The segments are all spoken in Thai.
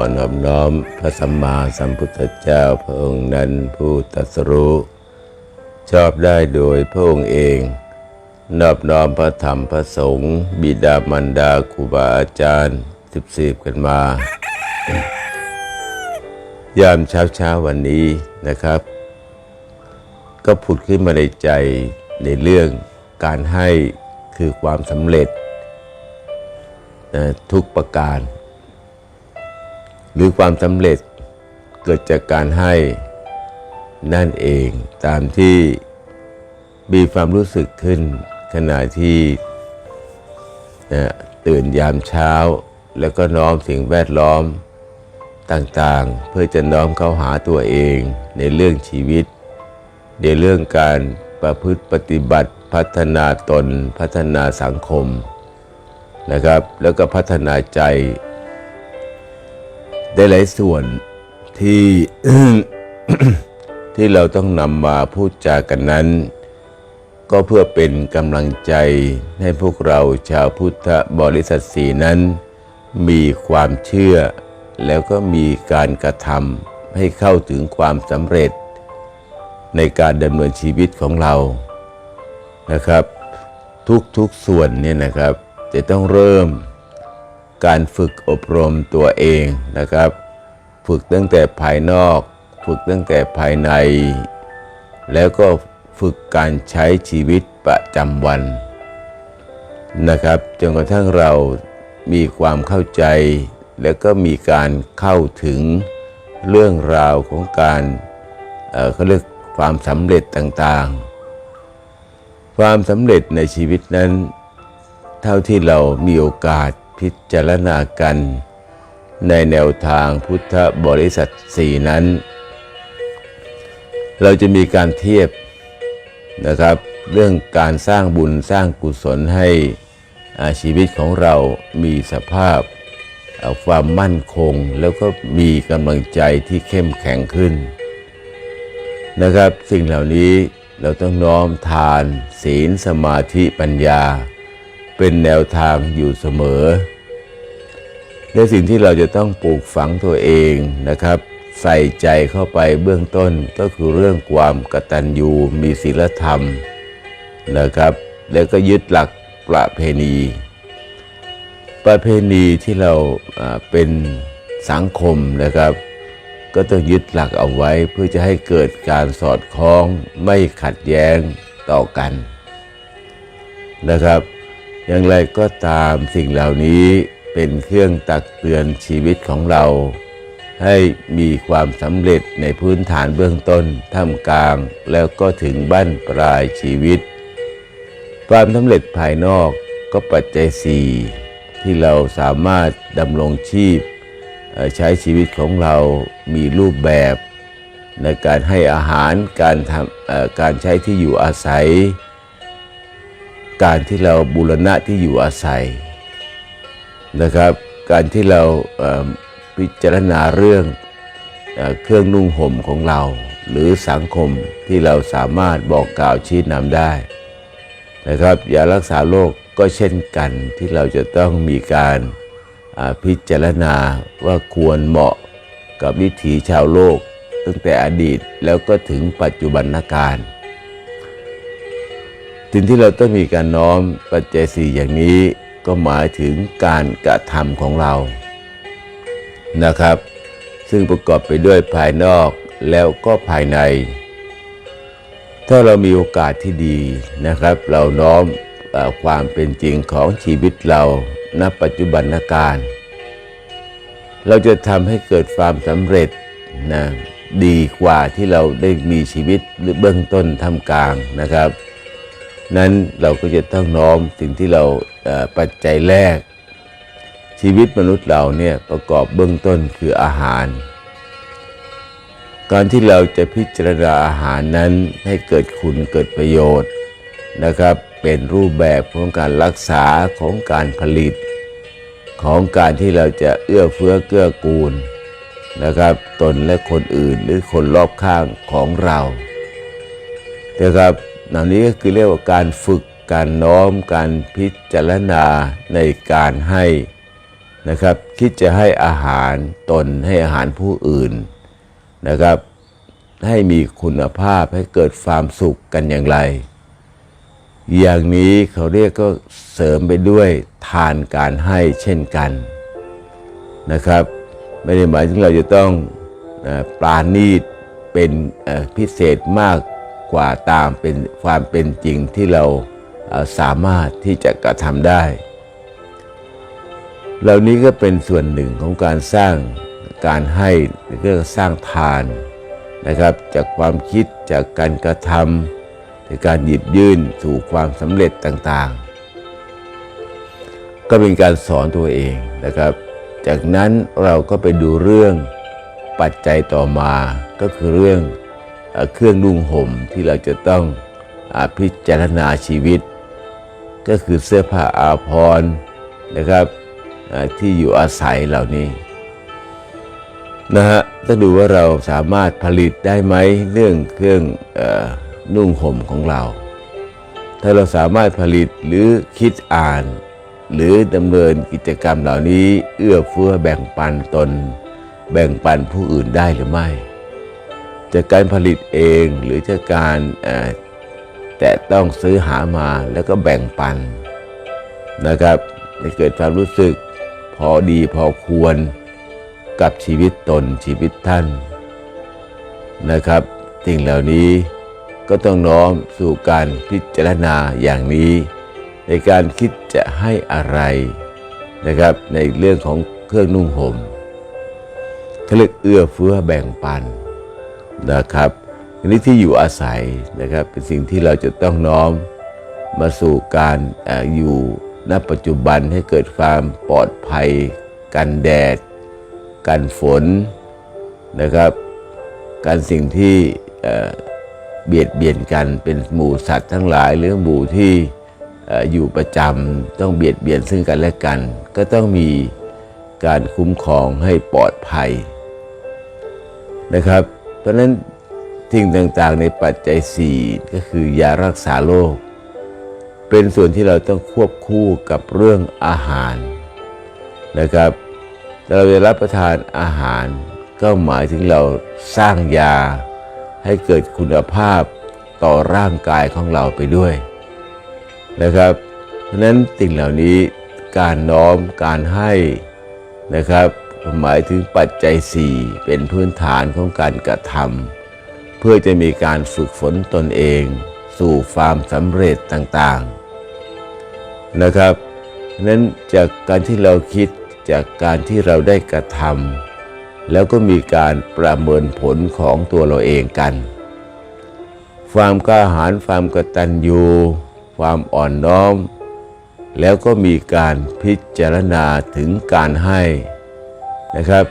ขอนอบน้อมพระสัมมาสัมพุทธเจ้าพระองค์นั้นผู้ตรัสรู้ชอบได้โดยพระองค์เอง นอบน้อมพระธรรมพระสงฆ์บิดามารดาครูบาอาจารย์สิบสีบกันมา ยามเช้าเช้าวันนี้นะครับ ก็ผุดขึ้นมาในใจในเรื่องการให้คือความสำเร็จนะทุกประการ หรือความสำเร็จเกิดจากการให้นั่นเองตามที่มีความรู้สึกขึ้นขณะที่นะตื่นยามเช้า แล้วก็น้อมสิ่งแวดล้อมต่างๆ เพื่อจะน้อมเข้าหาตัวเองในเรื่องชีวิต ในเรื่องการประพฤติปฏิบัติพัฒนาตน พัฒนาสังคมนะครับ แล้วก็พัฒนาใจ หลายส่วนที่ที่เราต้องนำมาพูดจากันนั้น ก็เพื่อเป็นกำลังใจให้พวกเราชาวพุทธบริษัทสีนั้น มีความเชื่อ แล้วก็มีการกระทำให้เข้าถึงความสำเร็จ ในการดำเนินชีวิตของเรานะครับ ทุกๆส่วนเนี่ยนะครับ จะต้องเริ่ม การฝึกอบรมตัวเองนะครับ ฝึกตั้งแต่ภายนอก ฝึกตั้งแต่ภายใน แล้วก็ฝึกการใช้ชีวิตประจำวันนะครับจนกระทั่งเรามีความเข้าใจ แล้วก็มีการเข้าถึงเรื่องราวของการเอ่อเขาเรียกความสำเร็จต่างๆ ความสำเร็จในชีวิตนั้น เท่าที่เรามีโอกาส พิจารณากัน ในแนวทางพุทธบริษัทสี่นั้น เราจะมีการเทียบนะครับ เรื่องการสร้างบุญสร้างกุศลให้อาชีวิตของเรามีสภาพความมั่นคง แล้วก็มีกำลังใจที่เข้มแข็งขึ้นนะครับ สิ่งเหล่านี้เราต้องน้อมทาน ศีลสมาธิปัญญา เป็นแนวทางอยู่เสมอในสิ่งที่เราจะต้องปลูกฝังตัวเองนะครับ ใส่ใจเข้าไปเบื้องต้นก็คือเรื่องความกตัญญูมีศีลธรรมนะครับ แล้วก็ยึดหลักประเพณี ประเพณีที่เราอ่าเป็นสังคมนะครับ ก็ต้องยึดหลักเอาไว้เพื่อจะให้เกิดการสอดคล้องไม่ขัดแย้งต่อกันนะครับ อย่างไรก็ตามสิ่งเหล่านี้เป็นเครื่องตักเตือนชีวิตของเรา ให้มีความสำเร็จในพื้นฐานเบื้องต้นท่ามกลาง แล้วก็ถึงบ้านปลายชีวิต ความสำเร็จภายนอกก็ปัจจัยสี่ที่เราสามารถดำรงชีพ ใช้ชีวิตของเรามีรูปแบบ ในการให้อาหารการทำการใช้ที่อยู่อาศัย การที่เราบูรณะที่อยู่อาศัยนะครับ การที่เราเอ่อพิจารณาเรื่องเอเครื่องนุ่งห่มของเรา หรือสังคมที่เราสามารถบอกกล่าวชี้นำได้นะครับยารักษาโรคก็เช่นกันที่เราจะต้องมีการาพิจารณาว่าควรเหมาะกับวิถีชาวโลก ตั้งแต่อดีตแล้วก็ถึงปัจจุบันการ สิ่งที่เราต้องมีการน้อมปัจจัยสี่อย่างนี้ก็หมายถึงการกระทำของเรานะครับ ซึ่งประกอบไปด้วยภายนอกแล้วก็ภายใน ถ้าเรามีโอกาสที่ดีนะครับ เราน้อมอความเป็นจริงของชีวิตเราณปัจจุบันการ เราจะทำให้เกิดความสำเร็จนะดีกว่าที่เราได้มีชีวิตหรือเบื้องต้นทำกลางนะครับ นั้นเราก็จะต้องน้อมสิ่งที่เราปัจจัยแรก ชีวิตมนุษย์เราเนี่ยประกอบเบื้องต้นคืออาหาร การที่เราจะพิจารณาอาหารนั้นให้เกิดคุณเกิดประโยชน์นะครับ เป็นรูปแบบของการรักษาของการผลิต ของการที่เราจะเอื้อเฟื้อเกื้อกูลนะครับ ตนและคนอื่นหรือคนรอบข้างของเรานะครับ เหล่านี้ก็คือเรียกว่าการฝึกการน้อมการพิจารณาในการให้นะครับ คิดจะให้อาหารตนให้อาหารผู้อื่นนะครับ ให้มีคุณภาพให้เกิดความสุขกันอย่างไร อย่างนี้เขาเรียกก็เสริมไปด้วยทานการให้เช่นกันนะครับ ไม่ได้หมายถึงเราจะต้องปราณีตเป็นพิเศษมาก กว่าตามเป็นความเป็นจริงที่เราสามารถที่จะกระทำได้ เหล่านี้ก็เป็นส่วนหนึ่งของการสร้างการให้หรือก็สร้างทานนะครับ จากความคิดจากการกระทำในการหยิบยื่นสู่ความสำเร็จต่างๆ ก็เป็นการสอนตัวเองนะครับ จากนั้นเราก็ไปดูเรื่องปัจจัยต่อมาก็คือเรื่อง เครื่องนุ่งห่มที่เราจะต้องอพิจารณาชีวิต ก็คือเสื้อผ้าอาภรณ์นะครับที่อยู่อาศัยเหล่านี้นะฮะต้องดูว่าเราสามารถผลิตได้ไหมเรื่องเครื่องอนุ่งห่มของเรา ถ้าเราสามารถผลิตหรือคิดอ่าน หรือดำเนินกิจกรรมเหล่านี้ เอื้อเฟื้อแบ่งปันตน แบ่งปันผู้อื่นได้หรือไม่ จากการผลิตเองหรือจากการแต่ต้องซื้อหามาแล้วก็แบ่งปันนะครับให้เกิดความรู้สึกพอดีพอควรกับชีวิตตนชีวิตท่านนะครับสิ่งเหล่านี้ก็ต้องน้อมสู่การพิจารณาอย่างนี้ ในการคิดจะให้อะไรนะครับในเรื่องของเครื่องนุ่งห่มเขาเรียกเอื้อเฟื้อแบ่งปัน นะครับอันนี้ที่อยู่อาศัยนะครับเป็นสิ่งที่เราจะต้องน้อมมาสู่การอยู่ณปัจจุบันให้เกิดความปลอดภัย กันแดด กันฝนนะครับการสิ่งที่เบียดเบียนกันเป็นหมู่สัตว์ทั้งหลายหรือหมู่ที่เอ่ออยู่ประจำต้องเบียดเบียนซึ่งกันและกัน ก็ต้องมีการคุ้มครองให้ปลอดภัยนะครับ เพราะฉะนั้นสิ่งต่างๆในปัจจัย 4 ก็คือยารักษาโรคเป็นส่วนที่เราต้องควบคู่กับเรื่องอาหารนะครับเราจะรับประทานอาหาร ก็หมายถึงเราสร้างยาให้เกิดคุณภาพต่อร่างกายของเราไปด้วยนะครับ เพราะนั้นสิ่งเหล่านี้การน้อมการให้นะครับ หมายถึงปัจจัย4เป็นพื้นฐานของการกระทำเพื่อจะมีการฝึกฝนตนเอง สู่ความสำเร็จต่างๆ นะครับนั้นจากการที่เราคิดจากการที่เราได้กระทำแล้วก็มีการประเมินผลของตัวเราเองกัน ความกล้าหาญความกตัญญูความอ่อนน้อม แล้วก็มีการพิจารณาถึงการให้ นะครับ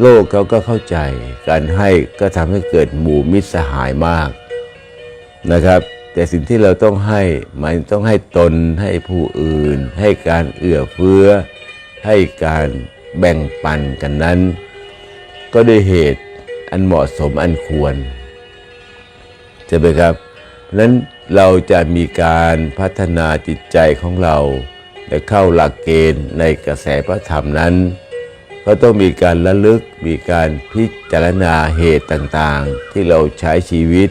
โลกเขาก็เข้าใจ การให้ก็ทำให้เกิดหมู่มิตรสหายมากนะครับ แต่สิ่งที่เราต้องให้มันต้องให้ตนให้ผู้อื่น ให้การเอื้อเฟื้อ ให้การแบ่งปันกันนั้น ก็ด้วยเหตุอันเหมาะสมอันควรใช่ไหมครับเพราะฉะนั้นเราจะมีการพัฒนาจิตใจของเรา และเข้าหลักเกณฑ์ในกระแสพระธรรมนั้น ก็ต้องมีการระลึกมีการพิจารณาเหตุต่างๆ ที่เราใช้ชีวิต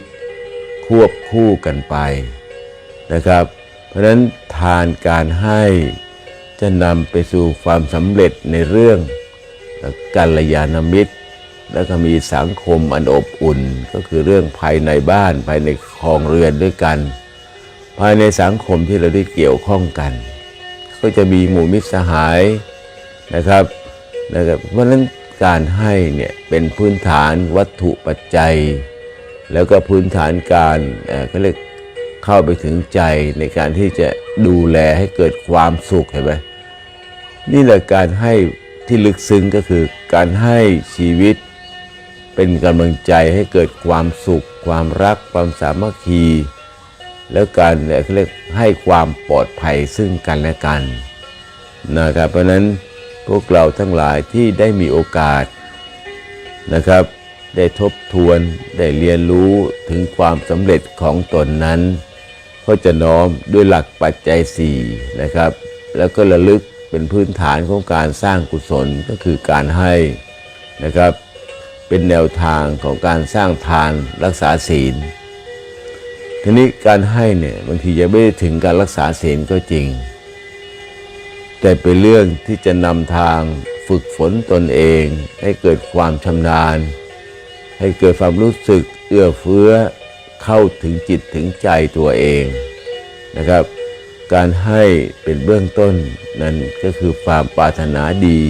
ควบคู่กันไปนะครับ เพราะฉะนั้นทานการให้จะนำไปสู่ความสำเร็จในเรื่องกัลยาณมิตร แล้วก็มีสังคมอันอบอุ่น ก็คือเรื่องภายในบ้านภายในครองเรือนด้วยกัน ภายในสังคมที่เราได้เกี่ยวข้องกัน ก็จะมีหมู่มิตรสหายนะครับ นะครับเพราะฉะนั้นการให้เนี่ยเป็นพื้นฐานวัตถุปัจจัย แล้วก็พื้นฐานการเอ่อเขาเรียกเข้าไปถึงใจในการที่จะดูแลให้เกิดความสุขเห็นไหมนี่แหละการให้ที่ลึกซึ้งก็คือการให้ชีวิต เป็นกำลังใจให้เกิดความสุข ความรัก ความสามัคคี แล้วการเอ่อเขาเรียกให้ความปลอดภัยซึ่งกันและกันนะครับเพราะนั้น พวกเราทั้งหลายที่ได้มีโอกาสนะครับ ได้ทบทวนได้เรียนรู้ถึงความสำเร็จของตนนั้น ก็จะน้อมด้วยหลักปัจจัย4นะครับ แล้วก็ระลึกเป็นพื้นฐานของการสร้างกุศลก็คือการให้นะครับ เป็นแนวทางของการสร้างทานรักษาศีล ทีนี้การให้เนี่ยบางทียังไม่ได้ถึงการรักษาศีลก็จริง แต่เป็นเรื่องที่จะนำทางฝึกฝนตนเอง ให้เกิดความชำนาญ ให้เกิดความรู้สึกเอื้อเฟื้อเข้าถึงจิตถึงใจตัวเองนะครับ การให้เป็นเบื้องต้นนั้นก็คือความปรารถนาดี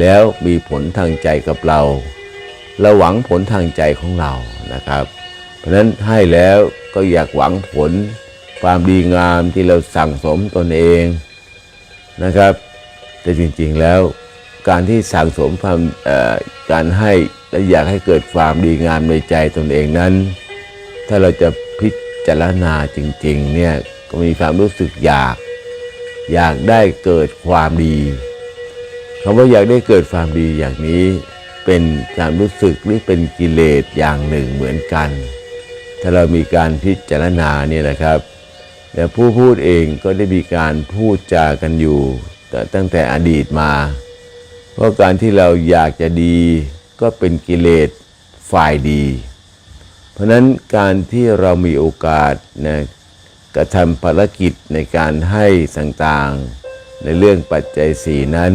แล้วมีผลทางใจกับเราเราหวังผลทางใจของเรานะครับ เพราะฉะนั้นให้แล้วก็อยากหวังผลความดีงามที่เราสั่งสมตนเอง นะครับ แต่จริงๆแล้วการที่สั่งสมความการให้และอยากให้เกิดความดีงามในใจตนเองนั้น ถ้าเราจะพิจารณาจริงๆเนี่ยก็มีความรู้สึกอยาก อยากได้เกิดความดีคำว่าอยากได้เกิดความดีอย่างนี้เป็นความรู้สึกหรือเป็นกิเลสอย่างหนึ่งเหมือนกัน ถ้าเรามีการพิจารณาเนี่ยนะครับ แต่ผู้พูดเองก็ได้มีการพูดจากันอยู่ตั้งแต่อดีตมา เพราะการที่เราอยากจะดีก็เป็นกิเลสฝ่ายดี เพราะฉะนั้นการที่เรามีโอกาสนะกระทำภารกิจในการให้ต่างๆ ในเรื่องปัจจัยสีนั้น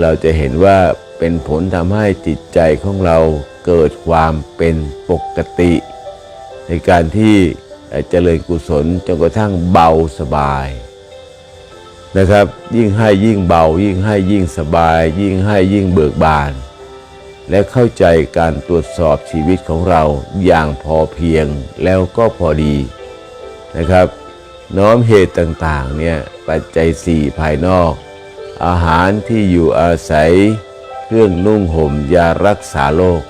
เราจะเห็นว่าเป็นผลทำให้จิตใจของเราเกิดความเป็นปกติ ในการที่ เจริญกุศลจนกระทั่งเบาสบายนะครับ ยิ่งให้ยิ่งเบา ยิ่งให้ยิ่งสบาย ยิ่งให้ยิ่งเบิกบาน และเข้าใจการตรวจสอบชีวิตของเราอย่างพอเพียงแล้วก็พอดีนะครับ น้อมเหตุต่างๆเนี่ยปัจจัยสี่ภายนอก อาหารที่อยู่อาศัย เครื่องนุ่งห่มยารักษาโรค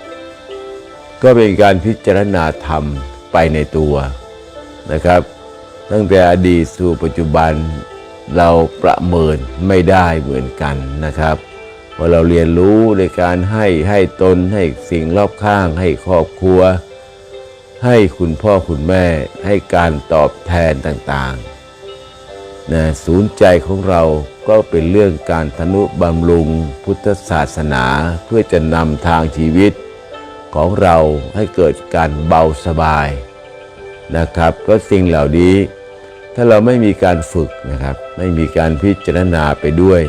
ก็เป็นการพิจารณาธรรมไปในตัว นะครับ ตั้งแต่อดีตสู่ปัจจุบันเราประเมินไม่ได้เหมือนกันนะครับว่าเราเรียนรู้ในการให้ให้ตนให้สิ่งรอบข้าง ให้ครอบครัว ให้คุณพ่อคุณแม่ให้การตอบแทนต่างๆนะศูนย์ใจของเราก็เป็นเรื่องการทนุบำรุงพุทธศาสนาเพื่อจะนำทางชีวิตของเราให้เกิดการเบาสบาย นะครับ ก็สิ่งเหล่านี้ ถ้าเราไม่มีการฝึกนะครับ ไม่มีการพิจารณาไปด้วย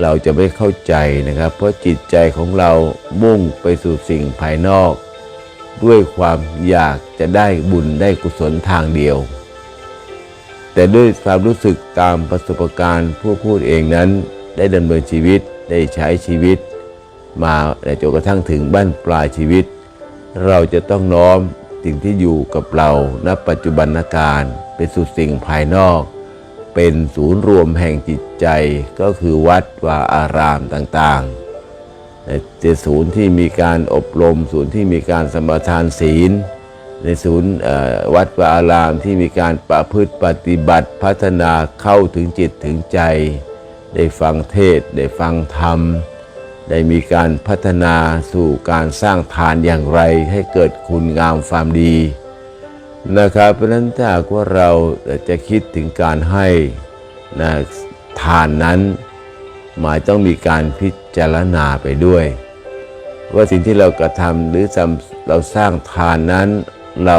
เราจะไม่เข้าใจนะครับ เพราะจิตใจของเรามุ่งไปสู่สิ่งภายนอก ด้วยความอยากจะได้บุญได้กุศลทางเดียว แต่ด้วยความรู้สึกตามประสบการณ์ผู้พูดเองนั้นได้ดำเนินชีวิตได้ใช้ชีวิต มาจนกระทั่งถึงบ้านปลายชีวิต เราจะต้องน้อม สิ่งที่อยู่กับเราณปัจจุบันการไปสู่สิ่งภายนอก เป็นศูนย์รวมแห่งจิตใจก็คือวัดวาอารามต่างๆจะศูนย์ที่มีการอบรม ศูนย์ที่มีการสมทานศีล ในศูนย์วัดวาอารามที่มีการประพฤติปฏิบัติพัฒนาเข้าถึงจิตถึงใจ ได้ฟังเทศได้ฟังธรรม ได้มีการพัฒนาสู่การสร้างทานอย่างไรให้เกิดคุณงามความดีนะครับเพราะนั้นถ้ากว่าเราจะคิดถึงการให้นะทานนั้นหมายต้องมีการพิจารณาไปด้วย ว่าสิ่งที่เรากระทำหรือเราสร้างทานนั้น เรา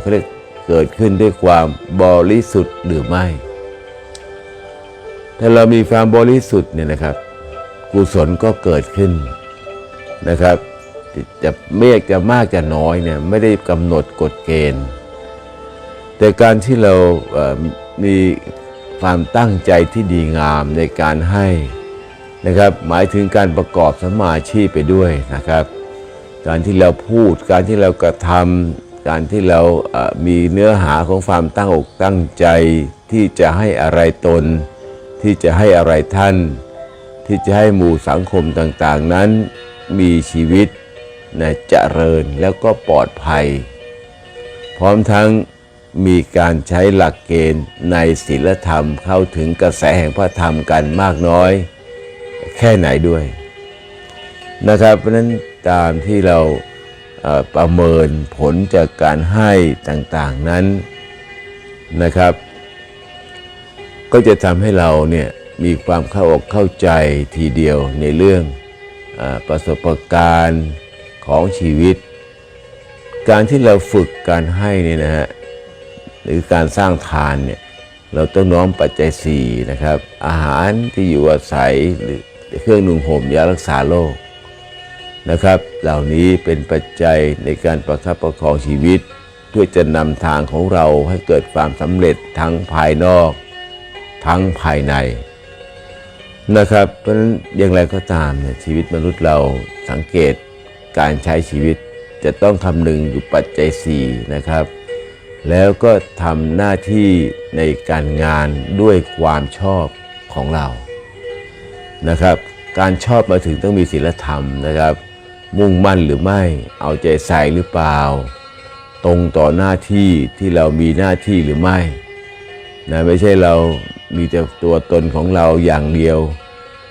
เขาเรียกเกิดขึ้นด้วยความบริสุทธิ์หรือไม่ ถ้าเรามีความบริสุทธิ์เนี่ยนะครับ กุศลก็เกิดขึ้นนะครับจะเมฆจะมากจะน้อยเนี่ยไม่ได้กำหนดกฎเกณฑ์ แต่การที่เรามีความตั้งใจที่ดีงามในการให้นะครับ หมายถึงการประกอบสมาชีพไปด้วยนะครับ การที่เราพูด การที่เรากระทำการที่เรามีเนื้อหาของความตั้งอกตั้งใจที่จะให้อะไรตน ที่จะให้อะไรท่าน ที่จะให้หมู่สังคมต่างๆนั้นมีชีวิตนะเจริญแล้วก็ปลอดภัย พร้อมทั้งมีการใช้หลักเกณฑ์ในศีลธรรมเข้าถึงกระแสแห่งพระธรรมกันมากน้อย แค่ไหนด้วยนะครับ เพราะนั้นตามที่เราประเมินผลจากการให้ต่างๆนั้นนะครับ ก็จะทำให้เราเนี่ย มีความเข้าอกเข้าใจทีเดียวในเรื่องอประสบการณ์ของชีวิต การที่เราฝึกการให้เนี่ยนะฮะหรือการสร้างทานเนี่ยเราต้องน้อมปัจจัยสี่นะครับ อาหารที่อยู่อาศัยหรือเครื่องนุ่งห่มยารักษาโรคนะครับ เหล่านี้เป็นปัจจัยในการประคับประคองชีวิต เพื่อจะนำทางของเราให้เกิดความสำเร็จทั้งภายนอก ทั้งภายใน นะครับ เพราะฉะนั้นอย่างไรก็ตามเนี่ยชีวิตมนุษย์เราสังเกตการใช้ชีวิตจะต้องคำนึงอยู่ปัจจัยสี่นะครับ แล้วก็ทำหน้าที่ในการงานด้วยความชอบของเรานะครับ การชอบมาถึงต้องมีศีลธรรมนะครับ มุ่งมั่นหรือไม่เอาใจใส่หรือเปล่า ตรงต่อหน้าที่ที่เรามีหน้าที่หรือไม่นะไม่ใช่เรา มีแต่ตัวตนของเราอย่างเดียว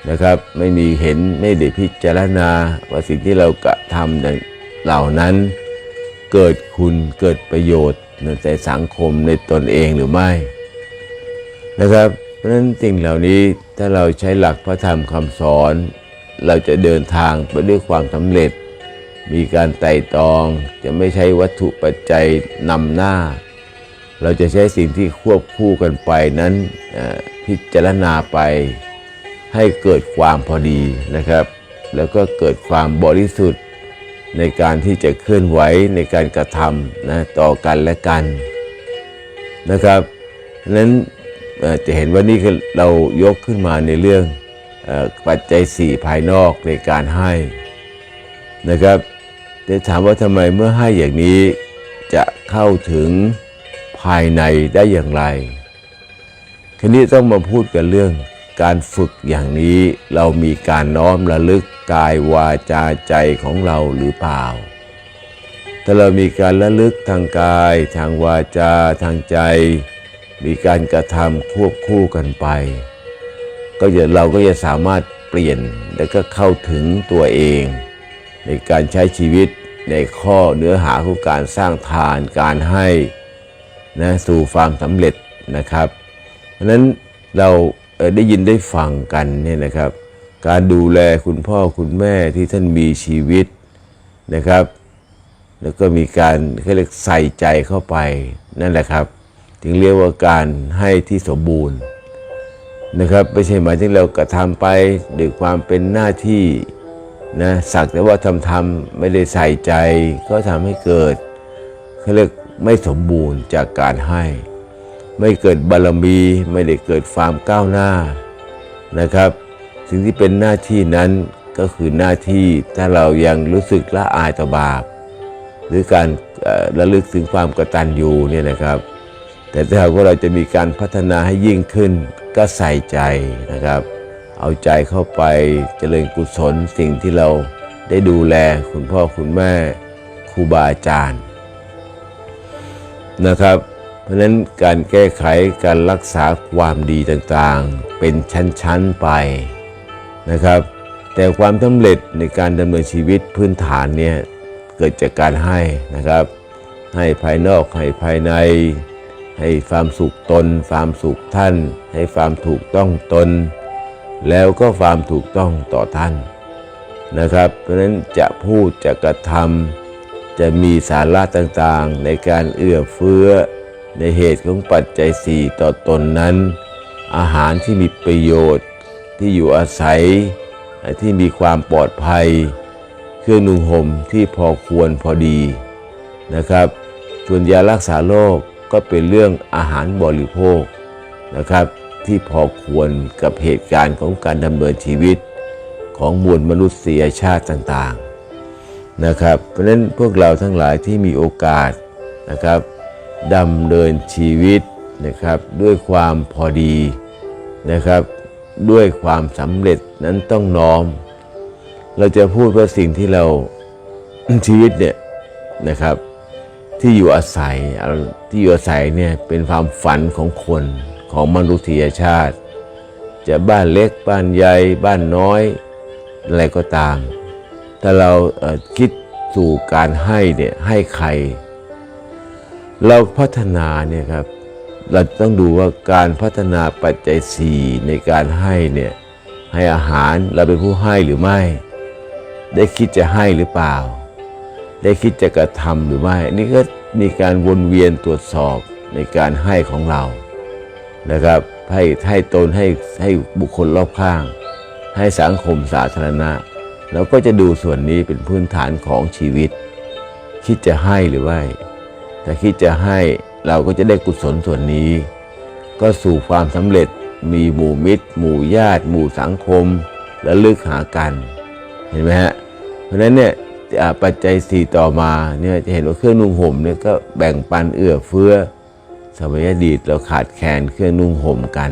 นะครับ ไม่มีเห็นไม่ได้พิจารณาว่าสิ่งที่เรากระทำเหล่านั้น เกิดคุณเกิดประโยชน์ในสังคมในตนเองหรือไม่นะครับ เพราะฉะนั้นสิ่งเหล่านี้ถ้าเราใช้หลักพระธรรมคำสอน เราจะเดินทางไปด้วยความสำเร็จ มีการไต่ตองจะไม่ใช้วัตถุปัจจัยนำหน้า เราจะใช้สิ่งที่ควบคู่กันไปนั้นพิจารณาไปให้เกิดความพอดีนะครับ แล้วก็เกิดความบริสุทธิ์ในการที่จะเคลื่อนไหวในการกระทำนะต่อกันและกันนะครับนั้นจะเห็นว่านี่คือเรายกขึ้นมาในเรื่องปัจจัยสี่ภายนอกในการให้นะครับแต่ถามว่าทำไมเมื่อให้อย่างนี้จะเข้าถึง ภายในได้อย่างไรทีนี้ต้องมาพูดกันเรื่องการฝึกอย่างนี้เรามีการน้อมระลึกกายวาจาใจของเราหรือเปล่า ถ้าเรามีการระลึกทางกาย ทางวาจาทางใจ มีการกระทำควบคู่กันไป ก็จะเราก็จะสามารถเปลี่ยนและก็เข้าถึงตัวเอง ในการใช้ชีวิตในข้อเนื้อหาของการสร้างทานการให้ นะสู่ความสำเร็จนะครับเพราะนั้นเราได้ยินได้ฟังกันเนี่ยนะครับ การดูแลคุณพ่อคุณแม่ที่ท่านมีชีวิตนะครับ แล้วก็มีการเขาเรียกใส่ใจเข้าไปนั่นแหละครับ ถึงเรียกว่าการให้ที่สมบูรณ์นะครับไม่ใช่หมายถึงเรากระทำไปด้วยความเป็นหน้าที่นะสักแต่ว่าทำทำไม่ได้ใส่ใจ ก็ทำให้เกิดเขาเรียก ไม่สมบูรณ์จากการให้ ไม่เกิดบารมี ไม่ได้เกิดความก้าวหน้านะครับ สิ่งที่เป็นหน้าที่นั้นก็คือหน้าที่ถ้าเรายังรู้สึกละอายต่อบาป หรือการระลึกถึงความกตัญญูเนี่ยนะครับ แต่ถ้าหากว่าเราจะมีการพัฒนาให้ยิ่งขึ้นก็ใส่ใจนะครับ เอาใจเข้าไปเจริญกุศลสิ่งที่เราได้ดูแลคุณพ่อคุณแม่ครูบาอาจารย์ นะครับ เพราะฉะนั้นการแก้ไขการรักษาความดีต่างๆ เป็นชั้นๆไปนะครับ แต่ความสำเร็จในการดำเนินชีวิตพื้นฐานเนี่ยเกิดจากการให้นะครับ ให้ภายนอกให้ภายใน ให้ความสุขตน ความสุขท่าน ให้ความถูกต้องตน แล้วก็ความถูกต้องต่อท่านนะครับ เพราะฉะนั้นจะพูดจะกระทำ จะมีสาระต่างๆ ในการเอื้อเฟื้อ ในเหตุของปัจจัยสี่ต่อตนนั้น อาหารที่มีประโยชน์ที่อยู่อาศัยที่มีความปลอดภัย เครื่องนุ่งห่มที่พอควรพอดีนะครับ ส่วนยารักษาโรคก็เป็นเรื่องอาหารบริโภคนะครับ ที่พอควรกับเหตุการณ์ของการดำเนินชีวิตของมวลมนุษยชาติต่างๆ นะครับ เพราะฉะนั้นพวกเราทั้งหลายที่มีโอกาสนะครับดำเนินชีวิตนะครับด้วยความพอดีนะครับ ด้วยความสำเร็จนั้นต้องน้อม เราจะพูดว่าสิ่งที่เราชีวิตเนี่ยนะครับ ที่อยู่อาศัยที่อยู่อาศัยเนี่ยเป็นความฝันของคนของมนุษยชาติ จะบ้านเล็กบ้านใหญ่บ้านน้อยอะไรก็ตาม ถ้าเราคิดสู่การให้เนี่ยให้ใคร เราพัฒนาเนี่ยครับเราต้องดูว่าการพัฒนาปัจจัยสี่ในการให้เนี่ยให้อาหารเราเป็นผู้ให้หรือไม่ ได้คิดจะให้หรือเปล่า ได้คิดจะกระทำหรือไม่นี่ก็มีการวนเวียนตรวจสอบในการให้ของเรานะครับให้ให้ตนให้ให้บุคคลรอบข้าง ให้สังคมสาธารณะ เราก็จะดูส่วนนี้เป็นพื้นฐานของชีวิต คิดจะให้หรือไม่ถ้าคิดจะให้เราก็จะได้กุศลส่วนนี้ ก็สู่ความสำเร็จมีหมู่มิตร หมู่ญาติ หมู่สังคม และลึกหากัน เห็นไหมฮะ เพราะฉะนั้นเนี่ยปัจจัยสี่ต่อมาเนี่ยจะเห็นว่าเครื่องนุ่งห่มเนี่ยก็แบ่งปันเอื้อเฟื้อ สมัยอดีตเราขาดแคลนเครื่องนุ่งห่มกัน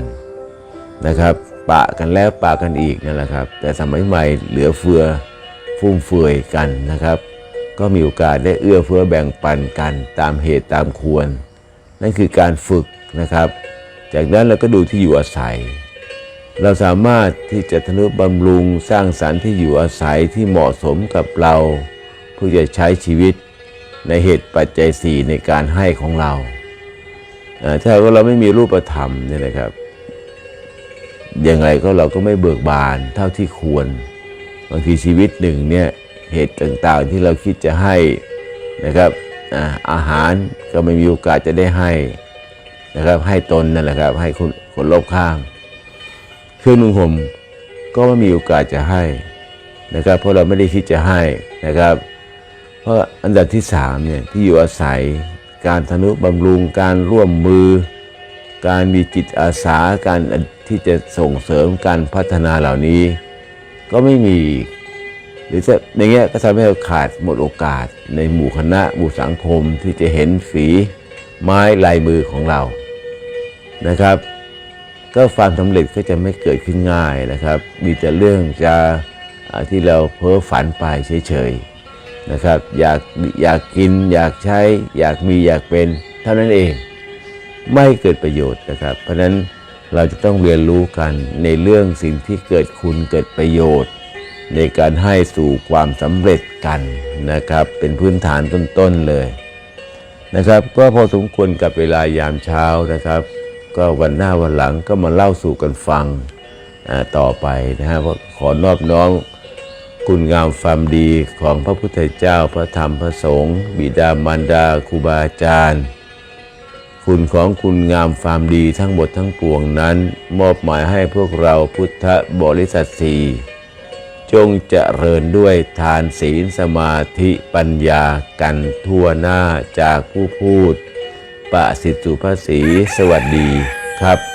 นะครับ ปะกันแล้วปะกันอีกนั่นแหละครับ แต่สมัยใหม่เหลือเฟือฟุ่มเฟือยกันนะครับ ก็มีโอกาสได้เอื้อเฟื้อแบ่งปันกันตามเหตุตามควร นั่นคือการฝึกนะครับ จากนั้นเราก็ดูที่อยู่อาศัย เราสามารถที่จะทนุบำรุงสร้างสรรค์ที่อยู่อาศัยที่เหมาะสมกับเราเพื่อจะใช้ชีวิตในเหตุปัจจัยสี่ในการให้ของเราอ่าถ้าว่าเราไม่มีรูปธรรมเนี่ยนะครับ ยังไงก็เราก็ไม่เบิกบานเท่าที่ควรบางทีชีวิตหนึ่งเนี่ยเหตุต่างๆที่เราคิดจะให้นะครับอาอาหารก็ไม่มีโอกาสจะได้ให้นะครับให้ตนนั่นแหละครับให้คนคนรอบข้างเครื่องนุ่งห่มก็ไม่มีโอกาสจะให้นะครับเพราะเราไม่ได้คิดจะให้นะครับ เพราะอันดับที่สามเนี่ยที่อยู่อาศัยการทนุบำรุงการร่วมมือ การมีจิตอาสาการ ที่จะส่งเสริมการพัฒนาเหล่านี้ ก็ไม่มี หรือจะอย่างเงี้ยก็ทำให้เราขาดหมดโอกาสในหมู่คณะหมู่สังคมที่จะเห็นฝีไม้ลายมือของเรานะครับ ก็ความสำเร็จก็จะไม่เกิดขึ้นง่ายนะครับ มีแต่เรื่องจะที่เราเพ้อฝันไปเฉยๆนะครับ อยากอยากกินอยากใช้ อยากมีอยากเป็นเท่านั้นเอง ไม่เกิดประโยชน์นะครับ เพราะฉะนั้น เราจะต้องเรียนรู้กันในเรื่องสิ่งที่เกิดคุณเกิดประโยชน์ ในการให้สู่ความสำเร็จกันนะครับ เป็นพื้นฐานต้นๆเลยนะครับ ก็พอสมควรกับเวลายามเช้านะครับ ก็วันหน้าวันหลังก็มาเล่าสู่กันฟังต่อไปนะฮะขอนอบน้อมคุณงามความดีของพระพุทธเจ้าพระธรรมพระสงฆ์บิดามารดาครูบาอาจารย์ คุณของคุณงามความดีทั้งหมดทั้งปวงนั้น มอบหมายให้พวกเราพุทธบริษัทสี่จงเจริญด้วยทานศีลสมาธิปัญญากันทั่วหน้าจากผู้พูดปะสิทธุภาษีสวัสดีครับ